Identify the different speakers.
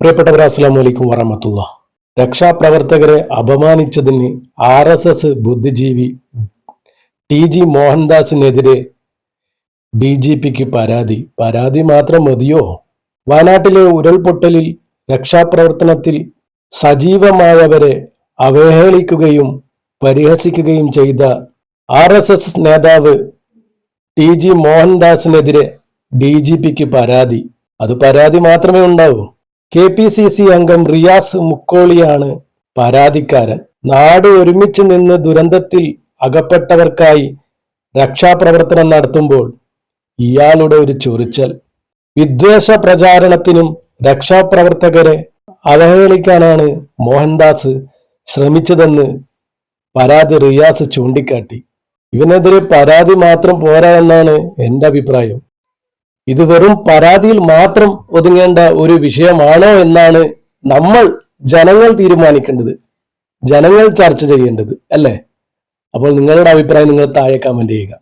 Speaker 1: പ്രിയപ്പെട്ടവർ അസ്സാം വലൈക്കും വറഹമത്തുള്ള. രക്ഷാപ്രവർത്തകരെ അപമാനിച്ചതിന് ആർ എസ് എസ് ബുദ്ധിജീവി ടി ജി മോഹൻദാസിനെതിരെ ഡി ജി പിക്ക് പരാതി. പരാതി മാത്രം മതിയോ? വയനാട്ടിലെ ഉരുൾപൊട്ടലിൽ രക്ഷാപ്രവർത്തനത്തിൽ സജീവമായവരെ അവഹേളിക്കുകയും പരിഹസിക്കുകയും ചെയ്ത ആർ എസ് എസ് നേതാവ് ടി ജി മോഹൻദാസിനെതിരെ ഡി ജി പിക്ക് പരാതി. അത് പരാതി മാത്രമേ ഉണ്ടാവൂ. കെ പി സി സി അംഗം റിയാസ് മുക്കോളിയാണ് പരാതിക്കാരൻ. നാട് ഒരുമിച്ച് നിന്ന് ദുരന്തത്തിൽ അകപ്പെട്ടവർക്കായി രക്ഷാപ്രവർത്തനം നടത്തുമ്പോൾ ഇയാളുടെ ഒരു ചൊറിച്ചൽ. വിദ്വേഷ പ്രചാരണത്തിനും രക്ഷാപ്രവർത്തകരെ അവഹേളിക്കാനാണ് മോഹൻദാസ് ശ്രമിച്ചതെന്ന് പരാതി റിയാസ് ചൂണ്ടിക്കാട്ടി. ഇവനെതിരെ പരാതി മാത്രം പോരാ എന്നാണ് എന്റെ അഭിപ്രായം. ഇത് വെറും പരാതിയിൽ മാത്രം ഒതുങ്ങേണ്ട ഒരു വിഷയമാണോ എന്നാണ് നമ്മൾ ജനങ്ങൾ തീരുമാനിക്കേണ്ടത്. ജനങ്ങൾ ചർച്ച ചെയ്യേണ്ടത് അല്ലേ? അപ്പോൾ നിങ്ങളുടെ അഭിപ്രായം നിങ്ങൾ താഴെ കമന്റ് ചെയ്യുക.